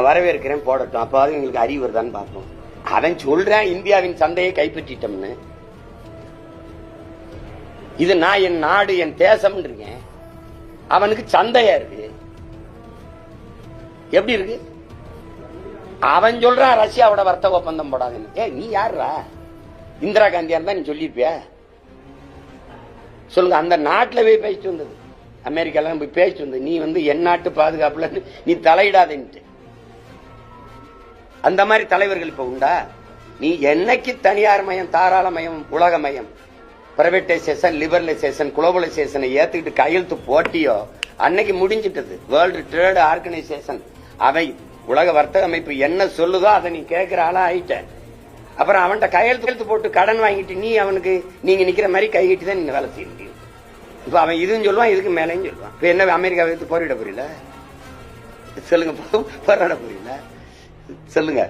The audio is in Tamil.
நான் வரவேற்கிறேன் போடட்டும். அப்பாவது எங்களுக்கு அறிவு வருதான்னு பார்ப்போம். அவன் சொல்றேன் இந்தியாவின் சந்தையை கைப்பற்றிட்டோம்னு. இது நான் என் நாடு என் தேசம் இருக்கேன். அவனுக்கு சந்தையா இருக்கு. எப்படி இருக்கு? அவன் சொல்றான் ரஷ்யாவோட வர்த்தக ஒப்பந்தம் போடாதுன்னு. ஏ நீ யாருடா இந்திரா காந்தியா இருந்தா நீ சொல்லிருப்பியா சொல்லுங்க அந்த நாட்டுல போய் பேசிட்டு வந்தது. அமெரிக்கால போய் பேசிட்டு வந்தது. நீ வந்து என் நாட்டு பாதுகாப்புல நீ தலையிடாதேன்ட்டு. அந்த மாதிரி தலைவர்கள் இப்ப உண்டா? நீ என்னைக்கு தனியார் மயம் தாராள மயம் உலக மயம் பிரைவேட்டைசேஷன் லிபரலைசேஷன் குளோபலைசேஷனை ஏத்துக்கிட்டு கையெழுத்து போட்டியோ அன்னைக்கு முடிஞ்சிட்டது. வேர்ல்டு ட்ரேடு ஆர்கனைசேஷன் அவை உலக வர்த்தக அமைப்பு என்ன சொல்லுதோ அதை நீ கேட்கிற ஆளா ஆயிட்ட. அப்புறம் அவன்கிட்ட கையெழுத்து போட்டு கடன் வாங்கிட்டு நீ அவனுக்கு நீங்க நிக்கிற மாதிரி கை கட்டி தான் நீங்க வேலை செய்ய முடியும் இப்ப அவன் இதுன்னு சொல்லுவான் இதுக்கு மேலேயும் சொல்லுவான். இப்ப என்ன அமெரிக்காவை எடுத்து போரிட புரியல சொல்லுங்க போராட புரியல சொல்லுங்க.